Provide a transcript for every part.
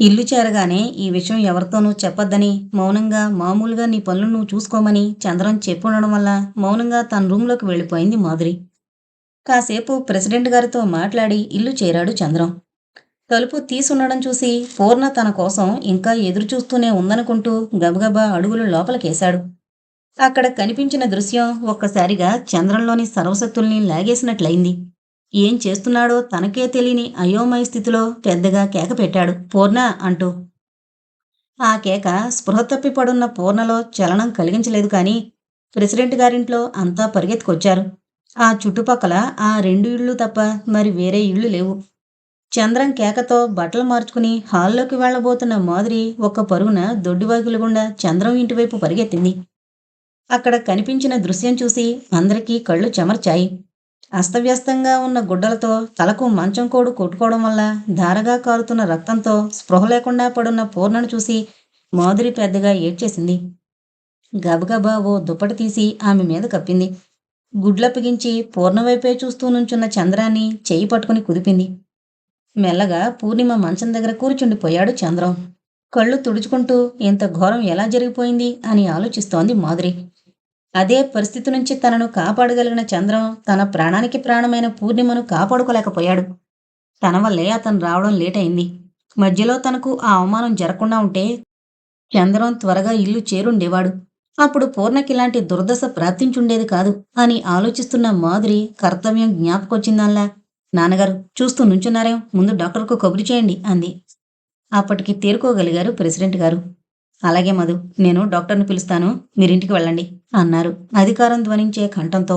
ఇల్లు చేరగానే ఈ విషయం ఎవరితోనూ చెప్పొద్దని మౌనంగా మామూలుగా నీ పనులు నువ్వు చూసుకోమని చంద్రం చెప్పుండడం వల్ల మౌనంగా తన రూంలోకి వెళ్ళిపోయింది మాధురి. కాసేపు ప్రెసిడెంట్ గారితో మాట్లాడి ఇల్లు చేరాడు చంద్రం. తలుపు తీసుండడం చూసి పూర్ణ తన కోసం ఇంకా ఎదురుచూస్తూనే ఉందనుకుంటూ గబగబా అడుగులు లోపలికేశాడు. అక్కడ కనిపించిన దృశ్యం ఒక్కసారిగా చంద్రంలోని సర్వశక్తుల్ని లాగేసినట్లయింది. ఏం చేస్తున్నాడో తనకే తెలియని అయోమయ స్థితిలో పెద్దగా కేక పెట్టాడు. పూర్ణ అంటూ ఆ కేక స్పృహ తప్పిపడున్న పూర్ణలో చలనం కలిగించలేదు కానీ ప్రెసిడెంట్ గారింట్లో అంతా పరిగెత్తుకొచ్చారు. ఆ చుట్టుపక్కల ఆ రెండు ఇళ్ళు తప్ప మరి వేరే ఇళ్ళు లేవు. చంద్రం కేకతో బట్టలు మార్చుకుని హాల్లోకి వెళ్ళబోతున్న మాదిరి ఒక్క పరుగున దొడ్డివాకిల గుండా చంద్రం ఇంటివైపు పరిగెత్తింది. అక్కడ కనిపించిన దృశ్యం చూసి అందరికీ కళ్ళు చెమర్చాయి. అస్తవ్యస్తంగా ఉన్న గుడ్డలతో తలకు మంచం కోడు కొట్టుకోవడం వల్ల ధారగా కారుతున్న రక్తంతో స్పృహ లేకుండా పడున్న పూర్ణను చూసి మాధురి పెద్దగా ఏడ్చేసింది. గబగబా ఓ దుప్పటి తీసి ఆమె మీద కప్పింది. గుడ్లప్పగించి పూర్ణవైపే చూస్తూ నుంచున్న చంద్రాన్ని చెయ్యి పట్టుకుని కుదిపింది. మెల్లగా పూర్ణిమ మంచం దగ్గర కూర్చుండిపోయాడు చంద్రం. కళ్ళు తుడుచుకుంటూ ఇంత ఘోరం ఎలా జరిగిపోయింది? అని ఆలోచిస్తోంది మాధురి. అదే పరిస్థితి నుంచి తనను కాపాడగలిగిన చంద్రం తన ప్రాణానికి ప్రాణమైన పూర్ణిమను కాపాడుకోలేకపోయాడు. తన వల్లే అతను రావడం లేట్ అయింది మధ్యలో తనకు ఆ అవమానం జరగకుండా ఉంటే చంద్రం త్వరగా ఇల్లు చేరుండేవాడు. అప్పుడు పూర్ణకి ఇలాంటి దుర్దశ ప్రాప్తించుండేది కాదు అని ఆలోచిస్తున్న మాధురి కర్తవ్యం జ్ఞాపకొచ్చిందల్లా నాన్నగారు చూస్తూ నుంచున్నారే? ముందు డాక్టర్కు కబురు చేయండి అంది. అప్పటికి తేరుకోగలిగారు ప్రెసిడెంట్ గారు. అలాగే మధు నేను డాక్టర్ని పిలుస్తాను. మీరింటికి వెళ్ళండి అన్నారు. అధికారం ధ్వనించే కంఠంతో.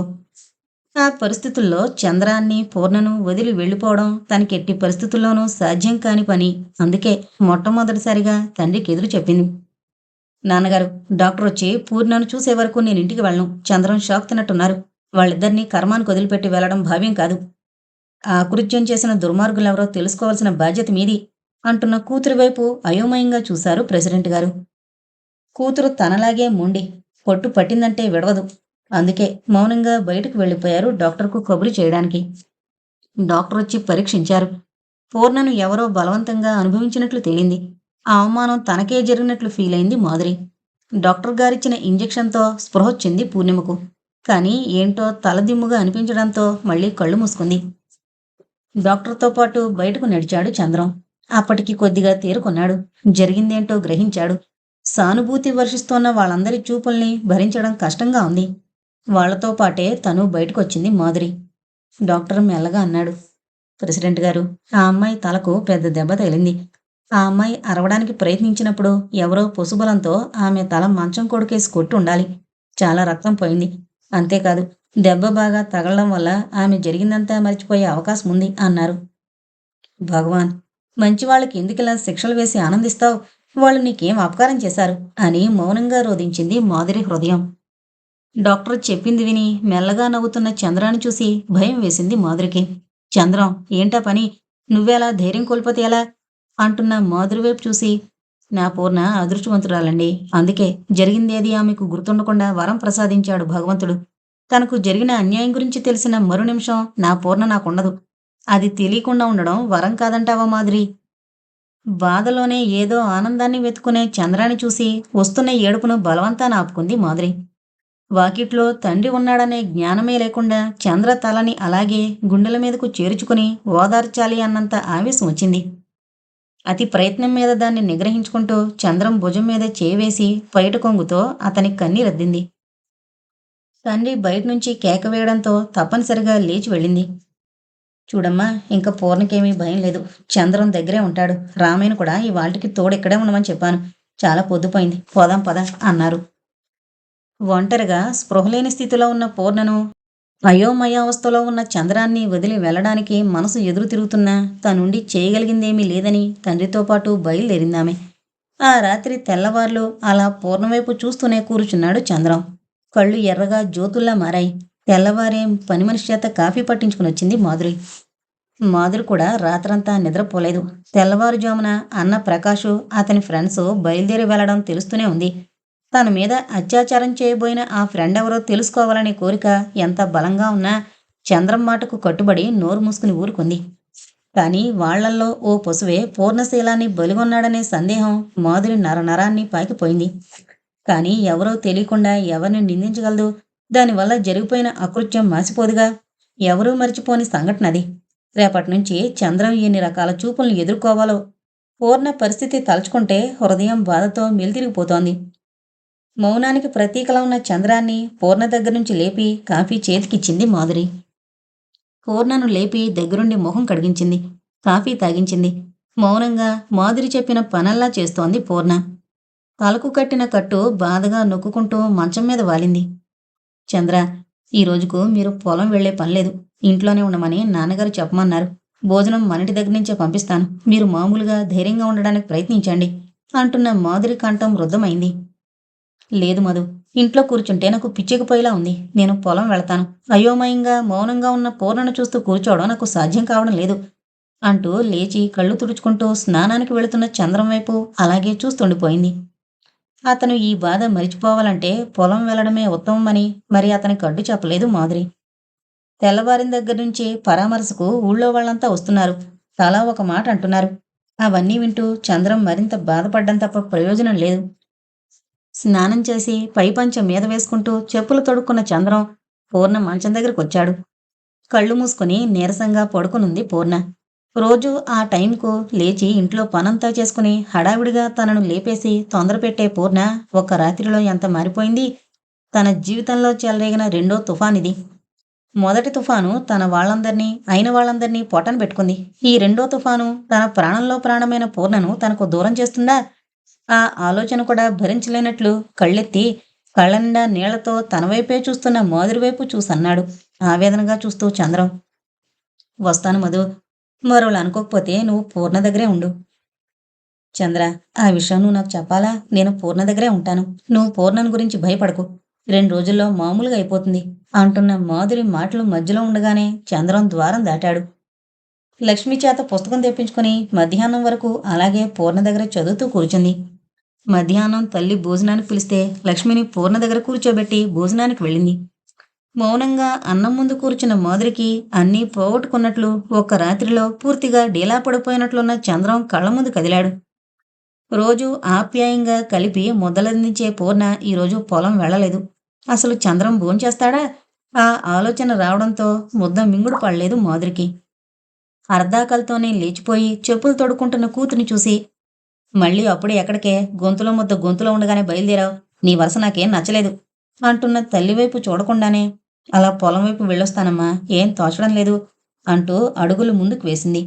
ఆ పరిస్థితుల్లో చంద్రాన్ని పూర్ణను వదిలి వెళ్ళిపోవడం తనకి ఎట్టి పరిస్థితుల్లోనూ సాధ్యం కాని పని. అందుకే మొట్టమొదటిసారిగా తండ్రికి ఎదురు చెప్పింది. నాన్నగారు డాక్టర్ వచ్చి పూర్ణను చూసే వరకు నేను ఇంటికి వెళ్ళను. చంద్రం షాక్ తిన్నట్టున్నారు. వాళ్ళిద్దరినీ కర్మానికి వదిలిపెట్టి వెళ్ళడం భావ్యం కాదు. ఆ కృత్యం చేసిన దుర్మార్గులెవరో తెలుసుకోవాల్సిన బాధ్యత మీది అంటున్న కూతురి వైపు అయోమయంగా చూశారు ప్రెసిడెంట్ గారు. కూతురు తనలాగే మొండి పొట్టు పట్టిందంటే విడవదు. అందుకే మౌనంగా బయటకు వెళ్ళిపోయారు డాక్టర్కు కబురు చేయడానికి. డాక్టర్ వచ్చి పరీక్షించారు. పూర్ణను ఎవరో బలవంతంగా అనుభవించినట్లు తేలింది. ఆ అవమానం తనకే జరిగినట్లు ఫీల్ అయింది మాధురి. డాక్టర్ గారిచ్చిన ఇంజెక్షన్తో స్పృహ వచ్చింది పూర్ణిమకు. కానీ ఏంటో తలదిమ్ముగా అనిపించడంతో మళ్ళీ కళ్ళు మూసుకుంది. డాక్టర్తో పాటు బయటకు నడిచాడు చంద్రం. అప్పటికి కొద్దిగా తేరుకున్నాడు. జరిగిందేంటో గ్రహించాడు. సానుభూతి వర్షిస్తోన్న వాళ్ళందరి చూపుల్ని భరించడం కష్టంగా ఉంది. వాళ్ళతో పాటే తను బయటకొచ్చింది మాధురి. డాక్టర్ మెల్లగా అన్నాడు. ప్రెసిడెంట్ గారు ఆ అమ్మాయి తలకు పెద్ద దెబ్బ తగిలింది. ఆ అమ్మాయి అరవడానికి ప్రయత్నించినప్పుడు ఎవరో పొసుబలంతో ఆమె తల మంచం కొడుకేసి కొట్టి ఉండాలి చాలా రక్తం పోయింది. అంతేకాదు దెబ్బ బాగా తగలడం వల్ల ఆమె జరిగిందంతా మర్చిపోయే అవకాశం ఉంది అన్నారు. భగవాన్ మంచి వాళ్ళకి ఇలా శిక్షలు వేసి ఆనందిస్తావు? వాళ్ళు నీకేం అపకారం చేశారు? అని మౌనంగా రోధించింది మాధురి హృదయం. డాక్టర్ చెప్పింది విని మెల్లగా నవ్వుతున్న చంద్రాన్ని చూసి భయం వేసింది మాధురికి. చంద్రం ఏంటా పని? నువ్వెలా ధైర్యం కోల్పోతే ఎలా? అంటున్న మాధురి వైపు చూసి నా పూర్ణ అదృష్టవంతురాలండి. అందుకే జరిగిందేది ఆమెకు గుర్తుండకుండా వరం ప్రసాదించాడు భగవంతుడు. తనకు జరిగిన అన్యాయం గురించి తెలిసిన మరు నిమిషం నా పూర్ణ నాకుండదు. అది తెలియకుండా ఉండడం వరం కాదంటావా మాదిరి బాధలోనే ఏదో ఆనందాన్ని వెతుకునే చంద్రాన్ని చూసి వస్తున్న ఏడుపును బలవంతాన ఆపుకుంది మాధురి. వాకిట్లో తండ్రి ఉన్నాడనే జ్ఞానమే లేకుండా చంద్ర తలని అలాగే గుండెల మీదకు చేర్చుకుని ఓదార్చాలి అన్నంత ఆవేశం వచ్చింది. అతి ప్రయత్నం మీద దాన్ని నిగ్రహించుకుంటూ చంద్రం భుజం మీద చేవేసి పైట కొంగుతో అతని కన్నీరద్దింది తండ్రి బయట నుంచి కేక వేయడంతో తప్పనిసరిగా లేచి వెళ్ళింది. చూడమ్మా ఇంకా పూర్ణకేమీ భయం లేదు. చంద్రం దగ్గరే ఉంటాడు. రామయ్యను కూడా ఈ వాళ్ళకి తోడు ఇక్కడే ఉండమని చెప్పాను. చాలా పొద్దుపోయింది. పోదాం పద అన్నారు. ఒంటరిగా స్పృహలేని స్థితిలో ఉన్న పూర్ణను అయోమయావస్థలో ఉన్న చంద్రాన్ని వదిలి వెళ్ళడానికి మనసు ఎదురు తిరుగుతున్నా తనుండి చేయగలిగిందేమీ లేదని తండ్రితో పాటు బయలుదేరిందామె. ఆ రాత్రి తెల్లవార్లు అలా పూర్ణవైపు చూస్తూనే కూర్చున్నాడు చంద్రం. కళ్ళు ఎర్రగా జ్యోతుల్లా మారాయి. తెల్లవారేం పని మనిషి చేత కాఫీ పట్టించుకుని వచ్చింది మాధురి. మాధురి కూడా రాత్రంతా నిద్రపోలేదు. తెల్లవారుజామున అన్న ప్రకాష్ అతని ఫ్రెండ్స్ బయలుదేరి వెళ్ళడం తెలుస్తూనే ఉంది. తన మీద అత్యాచారం చేయబోయిన ఆ ఫ్రెండ్ ఎవరో తెలుసుకోవాలనే కోరిక ఎంత బలంగా ఉన్నా చంద్రం మాటకు కట్టుబడి నోరు మూసుకుని ఊరుకుంది. కానీ వాళ్ళల్లో ఓ పశువే పూర్ణశీలాన్ని బలిగొన్నాడనే సందేహం మాధురి నరనరాన్ని పాకిపోయింది. కానీ ఎవరో తెలియకుండా ఎవరిని నిందించగలదు? దానివల్ల జరిగిపోయిన అకృత్యం మాసిపోదుగా? ఎవరూ మర్చిపోని సంఘటన అది. రేపటి నుంచి చంద్రం ఎన్ని రకాల చూపులను ఎదుర్కోవాలో పూర్ణ పరిస్థితి తలుచుకుంటే హృదయం బాధతో మెలితిరిగిపోతోంది. మౌనానికి ప్రతీకలా ఉన్న చంద్రాన్ని పూర్ణ దగ్గర నుంచి లేపి కాఫీ చేతికిచ్చింది మాధురి. పూర్ణను లేపి దగ్గరుండి మొహం కడిగించింది. కాఫీ తాగించింది. మౌనంగా మాధురి చెప్పిన పనల్లా చేస్తోంది పూర్ణ. తలకు కట్టిన కట్టు బాధగా నొక్కుకుంటూ మంచం మీద వాలింది. చంద్ర ఈ రోజుకు మీరు పొలం వెళ్ళే పనిలేదు ఇంట్లోనే ఉండమని నాన్నగారు చెప్పమన్నారు. భోజనం మనిటి దగ్గర నుంచే పంపిస్తాను. మీరు మామూలుగా ధైర్యంగా ఉండడానికి ప్రయత్నించండి అంటున్న మాధురి కంఠం వృద్ధమైంది లేదు మధు ఇంట్లో కూర్చుంటే నాకు పిచ్చెకిపోయేలా ఉంది. నేను పొలం వెళతాను. అయోమయంగా మౌనంగా ఉన్న పూర్ణను చూస్తూ కూర్చోవడం నాకు సాధ్యం కావడం లేదు అంటూ లేచి కళ్ళు తుడుచుకుంటూ స్నానానికి వెళుతున్న చంద్రం వైపు అలాగే చూస్తుండిపోయింది. అతను ఈ బాధ మరిచిపోవాలంటే పొలం వెళ్ళడమే ఉత్తమమని మరి అతనికి అడ్డు చెప్పలేదు మాధురి. తెల్లవారిన దగ్గర నుంచి పరామర్శకు ఊళ్ళో వాళ్ళంతా వస్తున్నారు. తలా ఒక మాట అంటున్నారు. అవన్నీ వింటూ చంద్రం మరింత బాధపడ్డం తప్ప ప్రయోజనం లేదు. స్నానం చేసి పైపంచం మీద వేసుకుంటూ చెప్పులు తొడుక్కున్న చంద్రం పూర్ణ మంచం దగ్గరకు వచ్చాడు. కళ్ళు మూసుకుని నీరసంగా పడుకునుంది పూర్ణ. రోజు ఆ టైంకు లేచి ఇంట్లో పనంతా చేసుకుని హడావిడిగా తనను లేపేసి తొందర పెట్టే పూర్ణ ఒక రాత్రిలో ఎంత మారిపోయింది? తన జీవితంలో చెలరేగిన రెండో తుఫాన్ ఇది మొదటి తుఫాను తన వాళ్ళందరినీ అయిన వాళ్ళందరినీ పొట్టన పెట్టుకుంది. ఈ రెండో తుఫాను తన ప్రాణంలో ప్రాణమైన పూర్ణను తనకు దూరం చేస్తుందా? ఆ ఆలోచన కూడా భరించలేనట్లు కళ్ళెత్తి కళ్ళనిండా నీళ్ళతో తన వైపే చూస్తున్న మాదిరి వైపు చూసన్నాడు. ఆవేదనగా చూస్తూ చంద్రం వస్తాను మధు మరోలా అనుకోకపోతే నువ్వు పూర్ణ దగ్గరే ఉండు. చంద్ర ఆ విషయం నువ్వు నాకు చెప్పాలా? నేను పూర్ణ దగ్గరే ఉంటాను. నువ్వు పూర్ణను గురించి భయపడకు. రెండు రోజుల్లో మామూలుగా అయిపోతుంది. అంటున్న మాధురి మాటలు మధ్యలో ఉండగానే చంద్రం ద్వారం దాటాడు. లక్ష్మి చేత పుస్తకం తెప్పించుకుని మధ్యాహ్నం వరకు అలాగే పూర్ణ దగ్గర చదువుతూ కూర్చుంది. మధ్యాహ్నం తల్లి భోజనానికి పిలిస్తే లక్ష్మిని పూర్ణ దగ్గర కూర్చోబెట్టి భోజనానికి వెళ్ళింది. మౌనంగా అన్నం ముందు కూర్చున్న మాధురికి అన్నీ పోగొట్టుకున్నట్లు ఒక్క రాత్రిలో పూర్తిగా డీలా పడిపోయినట్లున్న చంద్రం కళ్ళ ముందు కదిలాడు. రోజు ఆప్యాయంగా కలిపి ముద్దలందించే పూర్ణ ఈరోజు పొలం వెళ్ళలేదు. అసలు చంద్రం భోంచేస్తాడా? ఆ ఆలోచన రావడంతో ముద్ద మింగుడు పడలేదు మాధురికి. అర్ధాకలతోనే లేచిపోయి చెప్పులు తొడుక్కుంటున్న కూతుని చూసి మళ్ళీ అప్పుడే ఎక్కడికే? గొంతులో ముద్ద గొంతులో ఉండగానే బయలుదేరావు. నీ వరుస నాకేం నచ్చలేదు అంటున్న తల్లివైపు చూడకుండానే అలా పొలం వైపు వెళ్ళొస్తానమ్మా. ఏం తోచడం లేదు అంటూ అడుగులు ముందుకు వేసింది.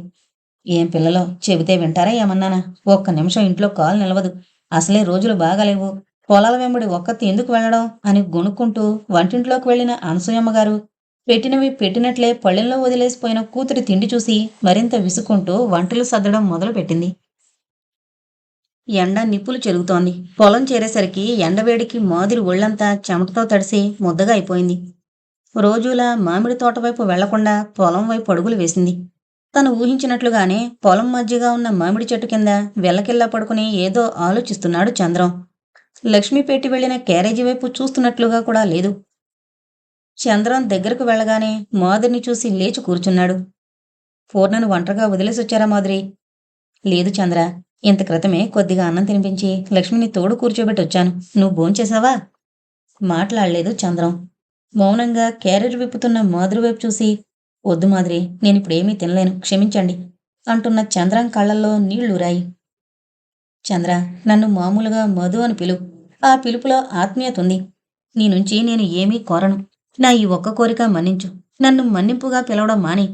ఏం పిల్లలో చెబితే వింటారా ఏమన్నానా? ఒక్క నిమిషం ఇంట్లో కాలు నిలవదు. అసలే రోజులు బాగాలేవు. పొలాల వెంబడి ఒక్కతి ఎందుకు వెళ్ళడం అని గొనుక్కుంటూ వంటింట్లోకి వెళ్ళిన అనసూయమ్మ గారు పెట్టినవి పెట్టినట్లే పళ్ళెల్లో వదిలేసిపోయిన కూతురి తిండి చూసి మరింత విసుకుంటూ వంటలు సర్దడం మొదలుపెట్టింది. ఎండ నిప్పులు చెరుగుతోంది. పొలం చేరేసరికి ఎండవేడికి మాదిరి ఒళ్ళంతా చెమటతో తడిసి ముద్దగా అయిపోయింది. రోజులా మామిడి తోట వైపు వెళ్ళకుండా పొలం వైపు అడుగులు వేసింది. తను ఊహించినట్లుగానే పొలం మధ్యగా ఉన్న మామిడి చెట్టు కింద వెల్లకిల్లా పడుకుని ఏదో ఆలోచిస్తున్నాడు చంద్రం. లక్ష్మి పెట్టి వెళ్ళిన క్యారేజీ వైపు చూస్తున్నట్లుగా కూడా లేదు. చంద్రం దగ్గరకు వెళ్ళగానే మాధురిని చూసి లేచి కూర్చున్నాడు. పూర్ణను ఒంటరిగా వదిలేసి వచ్చారా మాధురి? లేదు చంద్ర ఇంత క్రితమే కొద్దిగా అన్నం తినిపించి లక్ష్మిని తోడు కూర్చోబెట్టి వచ్చాను నువ్వు భోంచేశావా? మాట్లాడలేదు చంద్రం. మౌనంగా క్యారెట్ విప్పుతున్న మాధురి వైపు చూసి వద్దు మాదిరి నేనిప్పుడేమీ తినలేను క్షమించండి అంటున్న చంద్రం కళ్ళల్లో నీళ్ళురాయి చంద్ర నన్ను మామూలుగా మధు అని పిలు. ఆ పిలుపులో ఆత్మీయత ఉంది. నీ నుంచి నేను ఏమీ కోరను. నా ఈ ఒక్క కోరిక మన్నించు. నన్ను మన్నింపుగా పిలవడం మాని.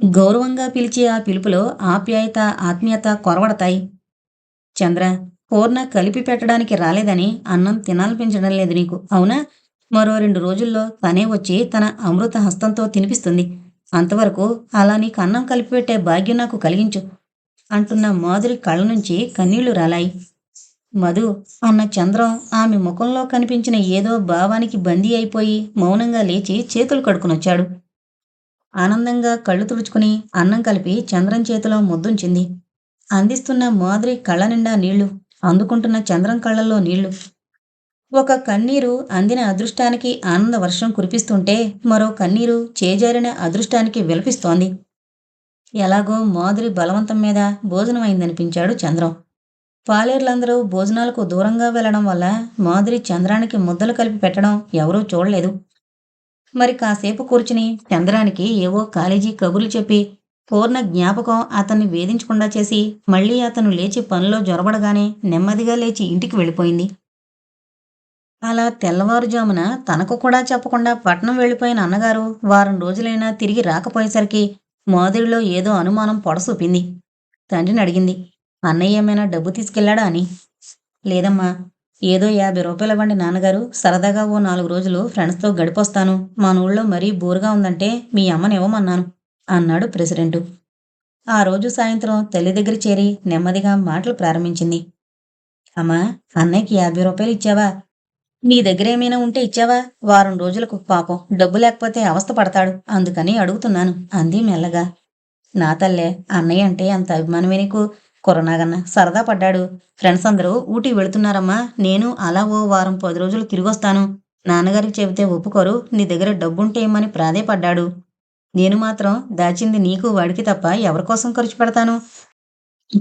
గౌరవంగా పిలిచే ఆ పిలుపులో ఆప్యాయత ఆత్మీయత కొరవడతాయి. చంద్ర పూర్ణ కలిపి పెట్టడానికి రాలేదని అన్నం తినాలనిపించడం లేదు నీకు అవునా? మరో రెండు రోజుల్లో తనే వచ్చి తన అమృత హస్తంతో తినిపిస్తుంది. అంతవరకు అలా నీకు అన్నం కలిపి పెట్టే భాగ్యం నాకు కలిగించు అంటున్న మాధురి కళ్ళ నుంచి కన్నీళ్ళు రాలాయి. మధు అన్న చంద్రం ఆమె ముఖంలో కనిపించిన ఏదో భావానికి బందీ అయిపోయి మౌనంగా లేచి చేతులు కడుకునొచ్చాడు ఆనందంగా కళ్ళు తుడుచుకుని అన్నం కలిపి చంద్రం చేతిలో ముద్దుంచింది. అందిస్తున్న మాధురి కళ్ళ నిండా నీళ్ళు అందుకుంటున్న చంద్రం కళ్ళల్లో నీళ్ళు. ఒక కన్నీరు అందిన అదృష్టానికి ఆనంద వర్షం కురిపిస్తుంటే మరో కన్నీరు చేజారిన అదృష్టానికి విలపిస్తోంది. ఎలాగో మాధురి బలవంతం మీద భోజనం అయిందనిపించాడు చంద్రం. పాలేర్లందరూ భోజనాలకు దూరంగా వెళ్ళడం వల్ల మాధురి చంద్రానికి ముద్దలు కలిపి పెట్టడం ఎవరూ చూడలేదు. మరి కాసేపు కూర్చుని చంద్రానికి ఏవో కాలేజీ కబుర్లు చెప్పి పూర్ణ జ్ఞాపకం అతన్ని వేధించకుండా చేసి మళ్ళీ అతను లేచి పనిలో జొరబడగానే నెమ్మదిగా లేచి ఇంటికి వెళ్ళిపోయింది. అలా తెల్లవారుజామున తనకు కూడా చెప్పకుండా పట్నం వెళ్ళిపోయిన అన్నగారు వారం రోజులైనా తిరిగి రాకపోయేసరికి మాధురిలో ఏదో అనుమానం పొడసూపింది. తండ్రిని అడిగింది అన్నయ్య ఏమైనా డబ్బు తీసుకెళ్ళాడా అని? లేదమ్మా ఏదో యాభై రూపాయలు ఇవ్వండి నాన్నగారు సరదాగా ఓ నాలుగు రోజులు ఫ్రెండ్స్తో గడిపొస్తాను. మా ఊళ్ళో మరీ బోరుగా ఉందంటే మీ అమ్మని ఇవ్వమన్నాను అన్నాడు ప్రెసిడెంటు. ఆ రోజు సాయంత్రం తల్లి దగ్గర చేరి నెమ్మదిగా మాటలు ప్రారంభించింది. అమ్మా అన్నయ్యకి యాభై రూపాయలు ఇచ్చావా? నీ దగ్గర ఏమైనా ఉంటే ఇచ్చావా? వారం రోజులకు పాపం డబ్బు లేకపోతే అవస్థ పడతాడు. అందుకని అడుగుతున్నాను అంది మెల్లగా. నా తల్లే అన్నయ్య అంటే అంత అభిమానమే నీకు? కొరనాగన్న సరదా పడ్డాడు. ఫ్రెండ్స్ అందరూ ఊటీ వెళుతున్నారమ్మా నేను అలా ఓ వారం పది రోజులు తిరిగొస్తాను. నాన్నగారికి చెబితే ఒప్పుకోరు నీ దగ్గర డబ్బుంటే ఏమని ప్రాధేయపడ్డాడు. నేను మాత్రం దాచింది నీకు వాడికి తప్ప ఎవరికోసం ఖర్చు పెడతాను?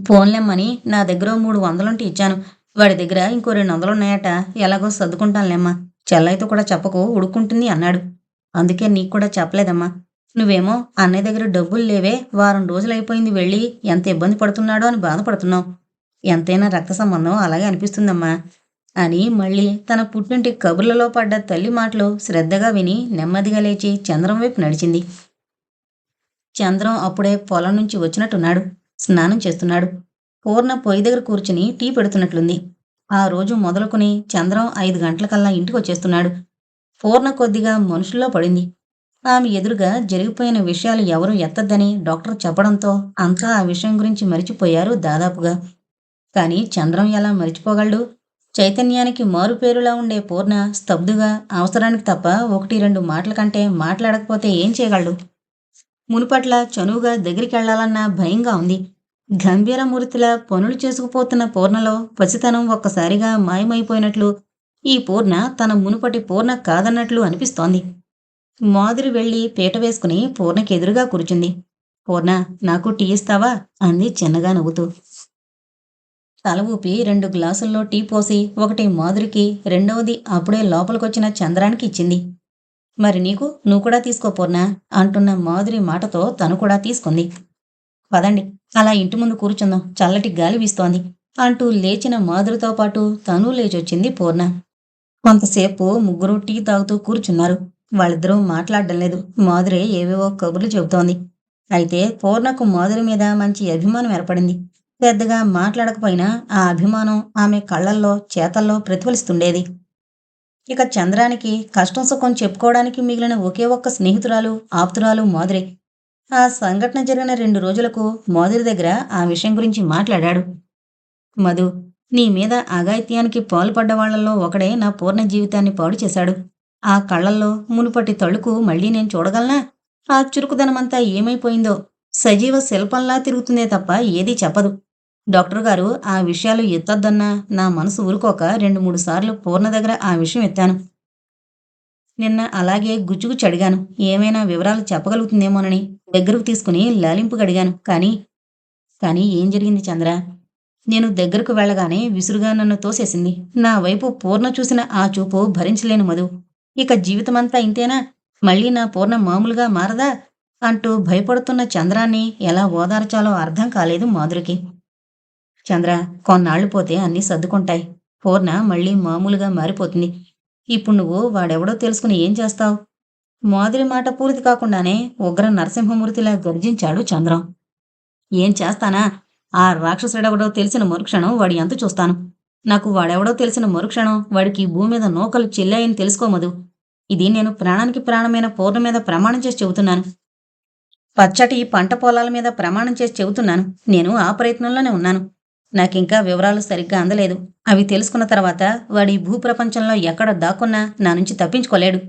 ఫోన్లెమ్మని నా దగ్గర మూడు వందలుంటే ఇచ్చాను. వాడి దగ్గర ఇంకో రెండు వందలు ఉన్నాయట ఎలాగో సర్దుకుంటానులేమ్మా. చెల్లైతో కూడా చెప్పకు ఉడుక్కుంటుంది అన్నాడు. అందుకే నీకు కూడా చెప్పలేదమ్మా. నువ్వేమో అన్నయ్య దగ్గర డబ్బులు లేవే వారం రోజులు అయిపోయింది వెళ్ళి ఎంత ఇబ్బంది పడుతున్నాడో అని బాధపడుతున్నావు. ఎంతైనా రక్త సంబంధం అలాగే అనిపిస్తుందమ్మా. అని మళ్ళీ తన పుట్టింటి కబుర్లలో పడ్డ తల్లి మాటలు శ్రద్ధగా విని నెమ్మదిగా లేచి చంద్రం వైపు నడిచింది. చంద్రం అప్పుడే పొలం నుంచి వచ్చినట్టున్నాడు. స్నానం చేస్తున్నాడు. పూర్ణ పొయ్యి దగ్గర కూర్చుని టీ పెడుతున్నట్లుంది. ఆ రోజు మొదలుకుని చంద్రం ఐదు గంటలకల్లా ఇంటికి వచ్చేస్తున్నాడు పూర్ణ కొద్దిగా మనుషుల్లో పడింది. ఆమె ఎదురుగా జరిగిపోయిన విషయాలు ఎవరూ ఎత్తద్దని డాక్టర్ చెప్పడంతో అంతా ఆ విషయం గురించి మరిచిపోయారు దాదాపుగా. కానీ చంద్రం ఎలా మరిచిపోగలడు? చైతన్యానికి మారుపేరులా ఉండే పూర్ణ స్తబ్దుగా అవసరానికి తప్ప ఒకటి రెండు మాటల కంటే మాట్లాడకపోతే ఏం చేయగలడు? మునుపట్ల చనువుగా దగ్గరికి వెళ్ళాలన్న భయంగా ఉంది. గంభీరమూర్తిలా పనులు చేసుకుపోతున్న పూర్ణలో పసితనం ఒక్కసారిగా మాయమైపోయినట్లు ఈ పూర్ణ తన మునుపటి పూర్ణ కాదన్నట్లు అనిపిస్తోంది. మాధురి వెళ్ళి పీట వేసుకుని పూర్ణకి ఎదురుగా కూర్చుంది. పూర్ణ నాకు టీ ఇస్తావా? అంది చిన్నగా నవ్వుతూ. తల ఊపి రెండు గ్లాసుల్లో టీ పోసి ఒకటి మాధురికి రెండవది అప్పుడే లోపలికొచ్చిన చంద్రానికి ఇచ్చింది. మరి నీకు? నువ్వు కూడా తీసుకో పూర్ణ అంటున్న మాధురి మాటతో తను కూడా తీసుకుంది. పదండి అలా ఇంటి ముందు కూర్చుందాం. చల్లటి గాలి వీస్తోంది. అంటూ లేచిన మాధురితో పాటు తను లేచొచ్చింది పూర్ణ. కొంతసేపు ముగ్గురు టీ తాగుతూ కూర్చున్నారు. వాళ్ళిద్దరూ మాట్లాడడం లేదు. మాధురి ఏవేవో కబుర్లు చెబుతోంది. అయితే పూర్ణకు మాధురి మీద మంచి అభిమానం ఏర్పడింది. పెద్దగా మాట్లాడకపోయినా ఆ అభిమానం ఆమె కళ్ళల్లో చేతల్లో ప్రతిఫలిస్తుండేది. ఇక చంద్రానికి కష్టం సుఖం చెప్పుకోవడానికి మిగిలిన ఒకే ఒక్క స్నేహితురాలు ఆప్తురాలు మాధురి. ఆ సంఘటన జరిగిన రెండు రోజులకు మోదరి దగ్గర ఆ విషయం గురించి మాట్లాడాడు. మధు నీ మీద అఘాయిత్యానికి పాల్పడ్డ వాళ్ళలో ఒకడే నా పూర్ణ జీవితాన్ని పాడు చేశాడు. ఆ కళ్ళల్లో మునుపటి తళుకు మళ్ళీ నేను చూడగలనా? ఆ చురుకుదనమంతా ఏమైపోయిందో? సజీవ శిల్పంలా తిరుగుతుందే తప్ప ఏదీ చెప్పదు. డాక్టర్ గారు ఆ విషయాలు ఎత్తొద్దన్నా నా మనసు ఊరుకోక రెండు మూడు సార్లు పూర్ణ దగ్గర ఆ విషయం ఎత్తాను. నిన్న అలాగే గుచ్చుగుచ్చి అడిగాను ఏమైనా వివరాలు చెప్పగలుగుతుందేమోనని దగ్గరకు తీసుకుని లాలింపుగా అడిగాను. కానీ కానీ ఏం జరిగింది చంద్ర? నేను దగ్గరకు వెళ్ళగానే విసురుగా నన్ను తోసేసింది. నా వైపు పూర్ణ చూసిన ఆ చూపు భరించలేను మధు. ఇక జీవితమంతా ఇంతేనా? మళ్ళీ నా పూర్ణ మామూలుగా మారదా? అంటూ భయపడుతున్న చంద్రాన్ని ఎలా ఓదార్చాలో అర్థం కాలేదు మాధురికి. చంద్ర కొన్నాళ్ళు పోతే అన్నీ సర్దుకుంటాయి. పూర్ణ మళ్ళీ మామూలుగా మారిపోతుంది. ఇప్పుడు నువ్వు వాడెవడో తెలుసుకుని ఏం చేస్తావు? మాధురి మాట పూర్తి కాకుండానే ఉగ్ర నరసింహమూర్తిలా గర్జించాడు చంద్రం. ఏం చేస్తానా? ఆ రాక్షసుడెవడో తెలిసిన మరుక్షణం వాడి ఎంత చూస్తాను. నాకు వాడెవడో తెలిసిన మరుక్షణం వాడికి భూమి మీద నూకలు చెల్లాయని తెలుసుకోమదు ఇది నేను ప్రాణానికి ప్రాణమైన పూర్ణ మీద ప్రమాణం చేసి చెబుతున్నాను. పచ్చటి పంట పొలాల మీద ప్రమాణం చేసి చెబుతున్నాను. నేను ఆ ప్రయత్నంలోనే ఉన్నాను. నాకింకా వివరాలు సరిగ్గా అందలేదు. అవి తెలుసుకున్న తర్వాత వాడి భూప్రపంచంలో ఎక్కడ దాక్కున్నా నా నుంచి తప్పించుకోలేడు.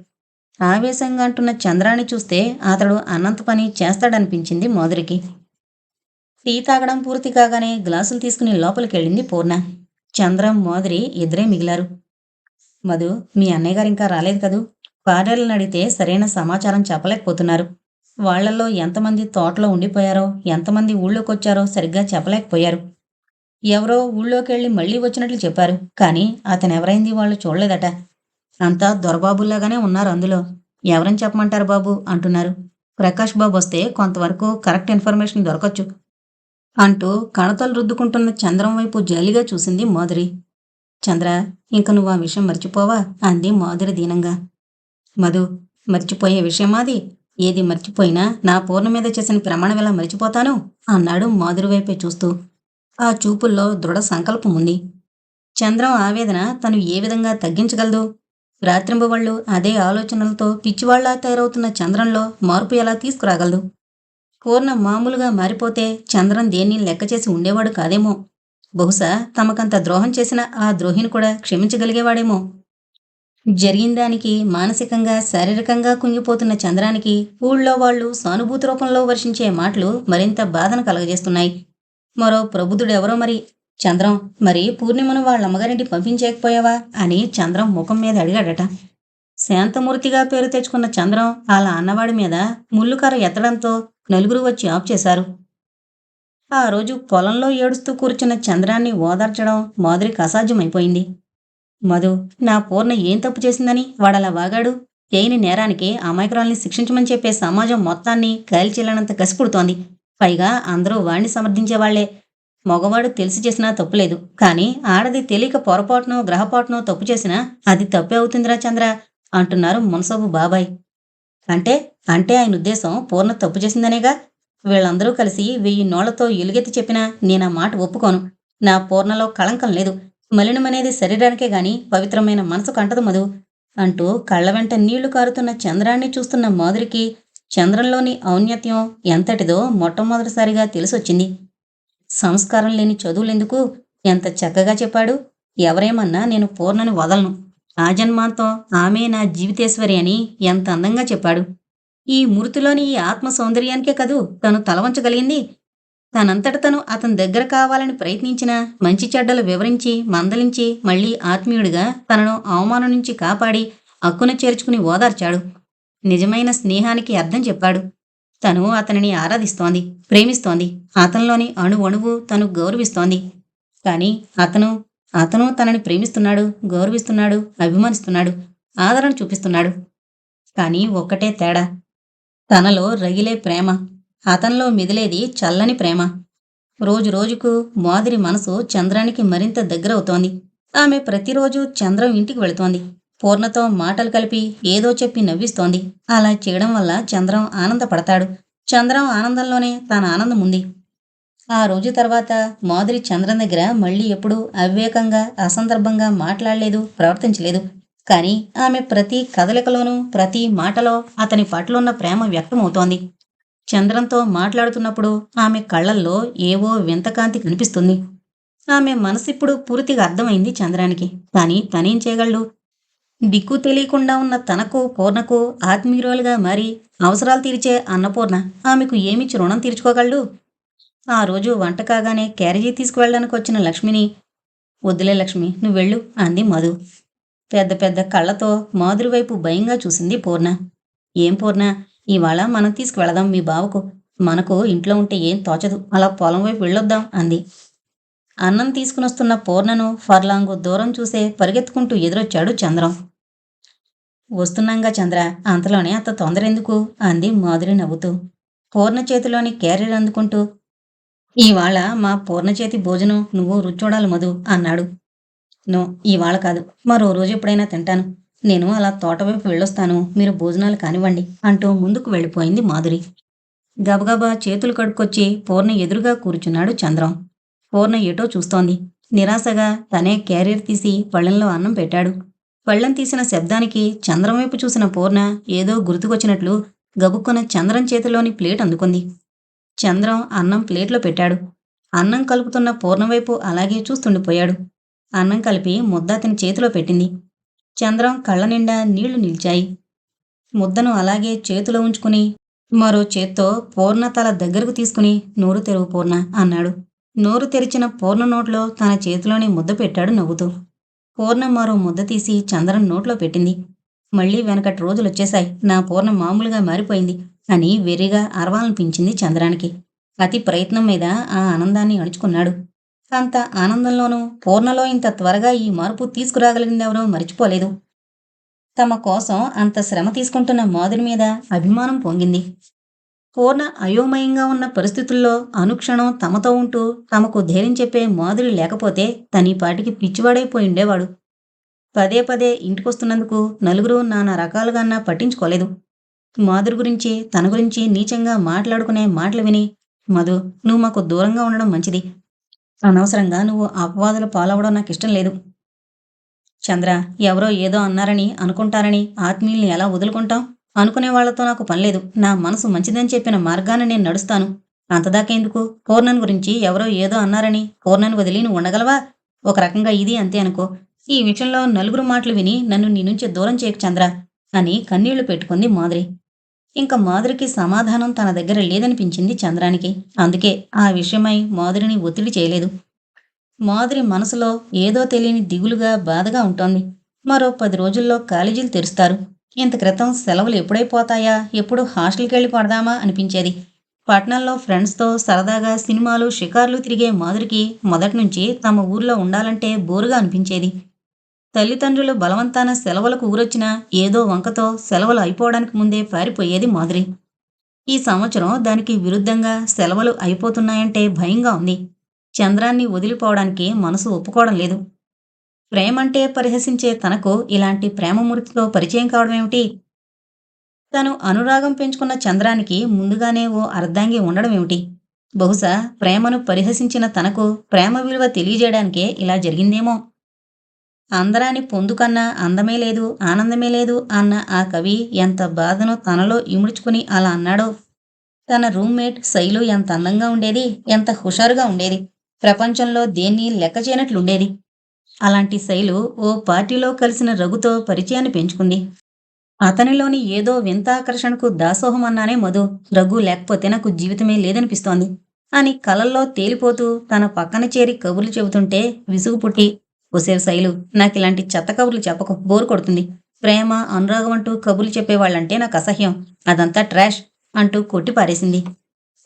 ఆవేశంగా అంటున్న చంద్రాన్ని చూస్తే అతడు అనంత పని చేస్తాడనిపించింది మోదరికి టీ తాగడం పూర్తి కాగానే గ్లాసులు తీసుకుని లోపలికి వెళ్ళింది పూర్ణ. చంద్రం మోదరి ఇద్దరే మిగిలారు. మధు మీ అన్నయ్య గారు ఇంకా రాలేదు కదూ? పాడేళ్ళని అడిగితే సరైన సమాచారం చెప్పలేకపోతున్నారు. వాళ్ళల్లో ఎంతమంది తోటలో ఉండిపోయారో ఎంతమంది ఊళ్ళోకొచ్చారో సరిగ్గా చెప్పలేకపోయారు. ఎవరో ఊళ్ళోకెళ్ళి మళ్ళీ వచ్చినట్లు చెప్పారు. కానీ అతను ఎవరైంది వాళ్ళు చూడలేదట. అంతా దొరబాబుల్లాగానే ఉన్నారు అందులో. ఎవరని చెప్పమంటారు బాబు? అంటున్నారు. ప్రకాష్ బాబు వస్తే కొంతవరకు కరెక్ట్ ఇన్ఫర్మేషన్ దొరకచ్చు. అంటూ కణతలు రుద్దుకుంటున్న చంద్రం వైపు జాలిగా చూసింది మాధురి. చంద్ర ఇంక నువ్వు ఆ విషయం మర్చిపోవా? అంది మాధురి దీనంగా. మధు మర్చిపోయే విషయం అది ఏది మర్చిపోయినా నా పూర్ణ మీద చేసిన ప్రమాణం ఎలా మర్చిపోతాను? అన్నాడు మాధురి వైపే చూస్తూ. ఆ చూపుల్లో దృఢ సంకల్పం ఉంది. చంద్రం ఆవేదన తను ఏ విధంగా తగ్గించగలదు? రాత్రింబవళ్ళు అదే ఆలోచనలతో పిచ్చివాళ్ళా తయారవుతున్న చంద్రంలో మార్పు ఎలా తీసుకురాగలదు? పూర్ణ మామూలుగా మారిపోతే చంద్రం దేన్ని లెక్క చేసి ఉండేవాడు కాదేమో? బహుశా తమకంత ద్రోహం చేసిన ఆ ద్రోహిని కూడా క్షమించగలిగేవాడేమో? జరిగిన దానికి మానసికంగా శారీరకంగా కుంగిపోతున్న చంద్రానికి ఊళ్ళో వాళ్ళు సానుభూతి రూపంలో వర్షించే మాటలు మరింత బాధను కలగజేస్తున్నాయి. మరో ప్రబుద్ధుడెవరో మరి? చంద్రం. మరి పూర్ణిమను వాళ్ళ అమ్మగారింటి పంపించేయకపోయావా? అని చంద్రం ముఖం మీద అడిగాడట. శాంతమూర్తిగా పేరు తెచ్చుకున్న చంద్రం అలా అన్నవాడి మీద ముల్లుకర్ర ఎత్తడంతో నలుగురు వచ్చి ఆఫ్ చేశారు. ఆ రోజు పొలంలో ఏడుస్తూ కూర్చున్న చంద్రాన్ని ఓదార్చడం మాధురికి అసాధ్యమైపోయింది మధు నా పూర్ణ ఏం తప్పు చేసిందని వాడలా వాగాడు? చేయని నేరానికి అమాయకురాల్ని శిక్షించమని చెప్పే సమాజం మొత్తాన్ని కాల్చేలనంత కసిపుడుతోంది. పైగా అందరూ వాణ్ణి సమర్థించేవాళ్ళే మగవాడు తెలిసి చేసినా తప్పులేదు. కానీ ఆడది తెలియక పొరపాటునో గ్రహపాటునో తప్పు చేసినా అది తప్పే అవుతుందిరా చంద్ర అంటున్నారు మున్సబు బాబాయ్. అంటే అంటే ఆయన ఉద్దేశం పూర్ణ తప్పు చేసిందనేగా? వీళ్ళందరూ కలిసి వెయ్యి నోళ్ళతో ఎలుగెత్తి చెప్పినా నేనా మాట ఒప్పుకోను. నా పూర్ణలో కళంకం లేదు. మలినమనేది శరీరానికే గాని పవిత్రమైన మనసుకు అంటదు మధు అంటూ కళ్ళ వెంట నీళ్ళు కారుతున్న చంద్రాన్ని చూస్తున్న మాధురికి చంద్రంలోని ఔన్నత్యం ఎంతటిదో మొట్టమొదటిసారిగా తెలిసొచ్చింది. సంస్కారం లేని చదువులెందుకు ఎంత చక్కగా చెప్పాడు? ఎవరేమన్నా నేను పూర్ణని వదలను. ఆ జన్మాంతం ఆమె నా జీవితేశ్వరి అని ఎంత అందంగా చెప్పాడు. ఈ మృతిలోని ఈ ఆత్మ సౌందర్యానికే కదూ తను తలవంచగలిగింది తనంతట తను అతని దగ్గర కావాలని ప్రయత్నించిన మంచి చెడ్డలు వివరించి మందలించి మళ్ళీ ఆత్మీయుడిగా తనను అవమానం నుంచి కాపాడి అక్కున చేర్చుకుని ఓదార్చాడు. నిజమైన స్నేహానికి అర్థం చెప్పాడు. తను అతనిని ఆరాధిస్తోంది ప్రేమిస్తోంది. అతనిలోని అణు అణువు తను గౌరవిస్తోంది. కానీ అతను అతను తనని ప్రేమిస్తున్నాడు గౌరవిస్తున్నాడు అభిమానిస్తున్నాడు ఆదరణ చూపిస్తున్నాడు. కానీ ఒక్కటే తేడా. తనలో రగిలే ప్రేమ. అతనిలో మిదిలేది చల్లని ప్రేమ. రోజు రోజుకు మాదిరి మనసు చంద్రానికి మరింత దగ్గరవుతోంది. ఆమె ప్రతిరోజు చంద్రం ఇంటికి వెళుతోంది. పూర్ణతో మాటలు కలిపి ఏదో చెప్పి నవ్విస్తోంది. అలా చేయడం వల్ల చంద్రం ఆనందపడతాడు. చంద్రం ఆనందంలోనే తన ఆనందం ఉంది. ఆ రోజు తర్వాత మాధురి చంద్రం దగ్గర మళ్ళీ ఎప్పుడూ అవివేకంగా అసందర్భంగా మాట్లాడలేదు ప్రవర్తించలేదు. కానీ ఆమె ప్రతి కదలికలోనూ ప్రతి మాటలో అతని పట్ల ఉన్న ప్రేమ వ్యక్తమవుతోంది. చంద్రంతో మాట్లాడుతున్నప్పుడు ఆమె కళ్ళల్లో ఏవో వింతకాంతి కనిపిస్తుంది. ఆమె మనసిప్పుడు పూర్తిగా అర్థమైంది చంద్రానికి. కానీ తనేం చేయగలడు? దిక్కు తెలియకుండా ఉన్న తనకు పూర్ణకు ఆత్మీయురాలుగా మారి అవసరాలు తీర్చే అన్నపూర్ణ ఆమెకు ఏమిచ్చి రుణం తీర్చుకోగలడు? ఆ రోజు వంట కాగానే క్యారేజీ తీసుకువెళ్ళడానికి వచ్చిన లక్ష్మిని వద్దులే లక్ష్మి నువ్వు వెళ్ళు అంది మధు. పెద్ద పెద్ద కళ్ళతో మాధురి వైపు భయంగా చూసింది పూర్ణ. ఏం పూర్ణ ఇవాళ మనం తీసుకువెళదాం మీ బావకు. మనకు ఇంట్లో ఉంటే ఏం తోచదు. అలా పొలం వైపు వెళ్ళొద్దాం అంది. అన్నం తీసుకునొస్తున్న పూర్ణను ఫర్లాంగు దూరం చూసే పరిగెత్తుకుంటూ ఎదురొచ్చాడు చంద్రం. వస్తున్నాంగా చంద్ర అంతలోనే అంత తొందర ఎందుకు అంది మాధురి నవ్వుతూ. పూర్ణ చేతిలోని క్యారీర్ అందుకుంటూ ఇవాళ మా పూర్ణ చేతి భోజనం నువ్వు రుచి చూడాలి మధు అన్నాడు. నో ఇవాళ కాదు. మరో రోజు ఎప్పుడైనా తింటాను. నేను అలా తోట వైపు వెళ్ళొస్తాను. మీరు భోజనాలు కానివ్వండి అంటూ ముందుకు వెళ్ళిపోయింది మాధురి. గబగబా చేతులు కడుక్కొచ్చి పూర్ణ ఎదురుగా కూర్చున్నాడు చంద్రం. పూర్ణ ఎటో చూస్తోంది. నిరాశగా తనే క్యారియర్ తీసి పళ్ళెంలో అన్నం పెట్టాడు. పళ్ళెం తీసిన శబ్దానికి చంద్రం వైపు చూసిన పూర్ణ ఏదో గుర్తుకొచ్చినట్లు గబుక్కున చంద్రం చేతిలోని ప్లేట్ అందుకుంది. చంద్రం అన్నం ప్లేట్లో పెట్టాడు. అన్నం కలుపుతున్న పూర్ణ వైపు అలాగే చూస్తుండిపోయాడు. అన్నం కలిపి ముద్ద అతని చేతిలో పెట్టింది. చంద్రం కళ్ళ నిండా నీళ్ళు నిలిచాయి. ముద్దను అలాగే చేతిలో ఉంచుకుని మరో చేత్తో పూర్ణ తల దగ్గరకు తీసుకుని నోరు తెరువు పూర్ణ అన్నాడు. నోరు తెరిచిన పూర్ణ నోట్లో తన చేతిలోని ముద్ద పెట్టాడు నవ్వుతూ. పూర్ణ మరో ముద్ద తీసి చంద్రం నోట్లో పెట్టింది. మళ్ళీ వెనకటి రోజులు వచ్చేశాయి నా పూర్ణ మామూలుగా మారిపోయింది. అని వెర్రిగా అరవాలనిపించింది చంద్రానికి అతి ప్రయత్నం మీద ఆ ఆనందాన్ని అణుచుకున్నాడు. అంత ఆనందంలోనూ పూర్ణలో ఇంత త్వరగా ఈ మార్పు తీసుకురాగలిగిందెవరో మరిచిపోలేదు. తమ కోసం అంత శ్రమ తీసుకుంటున్న మాధురి మీద అభిమానం పొంగింది. పూర్ణ అయోమయంగా ఉన్న పరిస్థితుల్లో అనుక్షణం తమతో ఉంటూ తమకు ధైర్యం చెప్పే మాధురి లేకపోతే తనీ పాటికి పిచ్చివాడైపోయి ఉండేవాడు. పదే పదే ఇంటికొస్తున్నందుకు నలుగురు నానా రకాలుగాన్నా పట్టించుకోలేదు. మాధురి గురించి తన గురించి నీచంగా మాట్లాడుకునే మాటలు విని మధు నువ్వు మాకు దూరంగా ఉండడం మంచిది. అనవసరంగా నువ్వు అపవాదులు పాలవడం నాకు ఇష్టం లేదు. చంద్ర ఎవరో ఏదో అన్నారని అనుకుంటారని ఆత్మీయుల్ని ఎలా వదులుకుంటాం? అనుకునే వాళ్ళతో నాకు పనిలేదు నా మనసు మంచిదని చెప్పిన మార్గాన్ని నేను నడుస్తాను. అంతదాకేందుకు పూర్ణన్ గురించి ఎవరో ఏదో అన్నారని. పూర్ణను వదిలి నువ్వు ఉండగలవా? ఒక రకంగా ఇది అంతే అనుకో. ఈ విషయంలో నలుగురు మాటలు విని నన్ను నీ నుంచి దూరం చేయకు చంద్ర అని కన్నీళ్ళు పెట్టుకుంది మాధురి. ఇంకా మాధురికి సమాధానం తన దగ్గర లేదనిపించింది చంద్రానికి. అందుకే ఆ విషయమై మాధురిని ఒత్తిడి చేయలేదు. మాధురి మనసులో ఏదో తెలియని దిగులుగా బాధగా ఉంటోంది. మరో పది రోజుల్లో కాలేజీలు తెరుస్తారు. ఇంత క్రితం సెలవులు ఎప్పుడైపోతాయా? ఎప్పుడు హాస్టల్కి వెళ్ళి పడదామా అనిపించేది. పట్నంలో ఫ్రెండ్స్తో సరదాగా సినిమాలు షికార్లు తిరిగే మాధురికి మొదటి నుంచి తమ ఊర్లో ఉండాలంటే బోరుగా అనిపించేది. తల్లిదండ్రులు బలవంతాన సెలవులకు ఊరొచ్చినా ఏదో వంకతో సెలవులు అయిపోవడానికి ముందే పారిపోయేది మాధురి. ఈ సంవత్సరం దానికి విరుద్ధంగా సెలవులు అయిపోతున్నాయంటే భయంగా ఉంది. చంద్రాన్ని వదిలిపోవడానికి మనసు ఒప్పుకోవడం లేదు. ప్రేమంటే పరిహసించే తనకు ఇలాంటి ప్రేమమూర్తితో పరిచయం కావడం ఏమిటి? తను అనురాగం పెంచుకున్న చంద్రానికి ముందుగానే ఓ అర్ధాంగి ఉండడం ఏమిటి? బహుశా ప్రేమను పరిహసించిన తనకు ప్రేమ విలువ తెలియజేయడానికే ఇలా జరిగిందేమో. అందరాని పొందుకన్నా అందమే లేదు ఆనందమే లేదు అన్న ఆ కవి ఎంత బాధను తనలో ఇముడుచుకుని అలా అన్నాడో. తన రూమ్మేట్ శైలు ఎంత అందంగా ఉండేది ఎంత హుషారుగా ఉండేది. ప్రపంచంలో దేన్ని లెక్క చేయనట్లుండేది అలాంటి శైలు ఓ పార్టీలో కలిసిన రఘుతో పరిచయాన్ని పెంచుకుంది. అతనిలోని ఏదో వింత ఆకర్షణకు దాసోహం అన్నానే మధు. రఘు లేకపోతే నాకు జీవితమే లేదనిపిస్తోంది. అని కలల్లో తేలిపోతూ తన పక్కన చేరి కబుర్లు చెబుతుంటే విసుగు పుట్టి ఒసేవ్ శైలు నాకు ఇలాంటి చెత్త కబుర్లు చెప్పకు బోరు కొడుతుంది. ప్రేమ అనురాగం అంటూ కబుర్లు చెప్పేవాళ్ళంటే నాకు అసహ్యం. అదంతా ట్రాష్ అంటూ కొట్టి పారేసింది.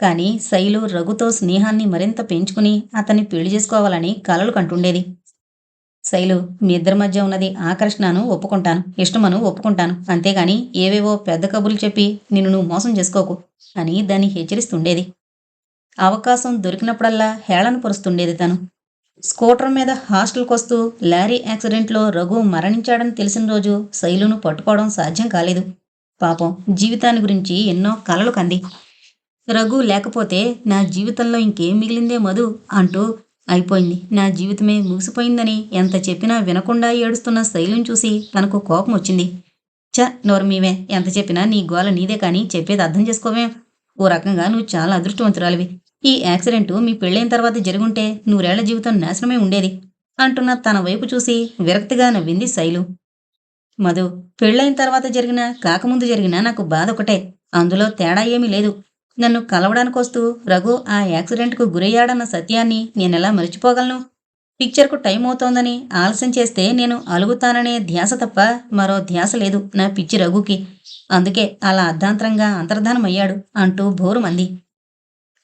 కానీ శైలు రఘుతో స్నేహాన్ని మరింత పెంచుకుని అతన్ని పెళ్ళి చేసుకోవాలని కలలు కంటుండేది. శైలు మీ ఇద్దరి మధ్య ఉన్నది ఆకర్షణను ఒప్పుకుంటాను. ఇష్టమను ఒప్పుకుంటాను. అంతేగాని ఏవేవో పెద్ద కబుర్లు చెప్పి నిన్ను నువ్వు మోసం చేసుకోకు అని దాన్ని హెచ్చరిస్తుండేది. అవకాశం దొరికినప్పుడల్లా హేళన పరుస్తుండేది తను. స్కూటర్ మీద హాస్టల్కి వస్తూ లారీ యాక్సిడెంట్లో రఘు మరణించాడని తెలిసిన రోజు శైలును పట్టుకోవడం సాధ్యం కాలేదు. పాపం జీవితాన్ని గురించి ఎన్నో కలలు కంది. రఘు లేకపోతే నా జీవితంలో ఇంకేం మిగిలిందే మధు అంటూ అయిపోయింది. నా జీవితమే ముగిసిపోయిందని ఎంత చెప్పినా వినకుండా ఏడుస్తున్న శైలిని చూసి తనకు కోపం వచ్చింది. చ నోరు మీవే. ఎంత చెప్పినా నీ గోల నీదే కానీ చెప్పేది అర్థం చేసుకోవే. ఓ రకంగా నువ్వు చాలా అదృష్టవంతురాలివి. ఈ యాక్సిడెంటు మీ పెళ్ళైన తర్వాత జరుగుంటే నూరేళ్ళ జీవితం నాశనమే ఉండేది అంటున్న తన వైపు చూసి విరక్తిగా నవ్వింది శైలు. మధు పెళ్ళైన తర్వాత జరిగిన కాకముందు జరిగినా నాకు బాధ ఒకటే. అందులో తేడా ఏమీ లేదు. నన్ను కలవడానికి వస్తూ రఘు ఆ యాక్సిడెంట్కు గురయ్యాడన్న సత్యాన్ని నేనెలా మర్చిపోగలను? పిక్చర్కు టైం అవుతోందని ఆలస్యం చేస్తే నేను అలుగుతాననే ధ్యాస తప్ప మరో ధ్యాస లేదు నా పిచ్చి రఘుకి. అందుకే అలా అర్ధాంతరంగా అంతర్ధానమయ్యాడు అంటూ భోరుమంది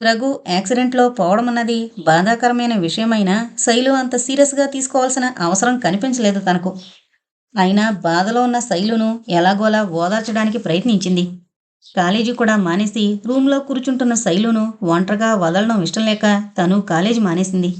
రఘు యాక్సిడెంట్లో పోవడం అన్నది బాధాకరమైన విషయమైనా శైలు అంత సీరియస్గా తీసుకోవాల్సిన అవసరం కనిపించలేదు తనకు. అయినా బాధలో ఉన్న శైలును ఎలాగోలా ఓదార్చడానికి ప్రయత్నించింది. కాలేజీ కూడా మానేసి రూమ్లో కూర్చుంటున్న శైలును ఒంటరిగా వదలడం ఇష్టం లేక తను కాలేజీ మానేసింది.